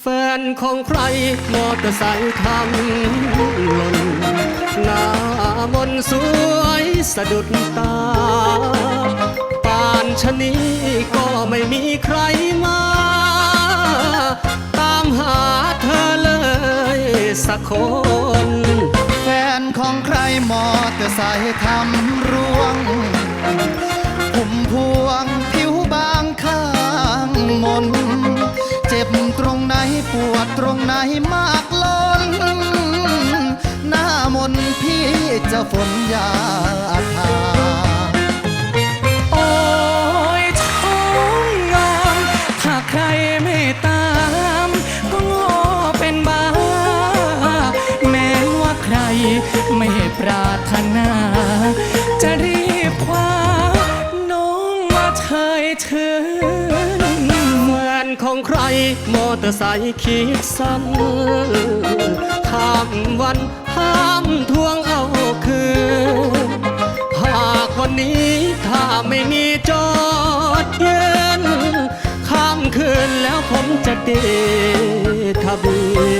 แฟนของใครมอเตอร์ไซค์ทำหล่นหน้ามนสวย สะดุดตา ป่านชะนี้ก็ไม่มีใครมา ตามหาเธอเลยสักคน แฟนของใครมอเตอร์ไซค์ทำร่วงผมพวงผิวบางข้างมน เจ็บตรงไหนปวดตรงไหนมา จะฝนยาทาโอ้ยท้องงามถ้าใครไม่ตามก็โง่เป็นบ้า แม้ว่าใครไม่ปรารถนา จะรีบคว้าน้องมาเชยถึงแฟนของใครมอเตอร์ไซค์คิดสั้นข้ามวัน ดเย็นข้ามคืนแล้วผมจะเดทะเบีย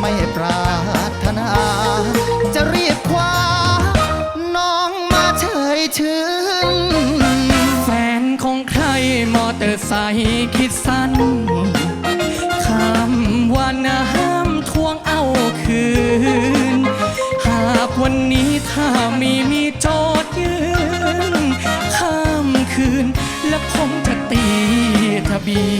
ไม่ปรารถนา จะรีบคว้า น้องมาเฉยชื่น แฟนของใครมอเตอร์ไซค์คิดสั้นคำว่าน้ำทวงเอาคืน หากวันนี้ถ้ามีมีโจทย์ยืน ข้ามคืน และผมจะตีทะเบียน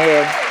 โ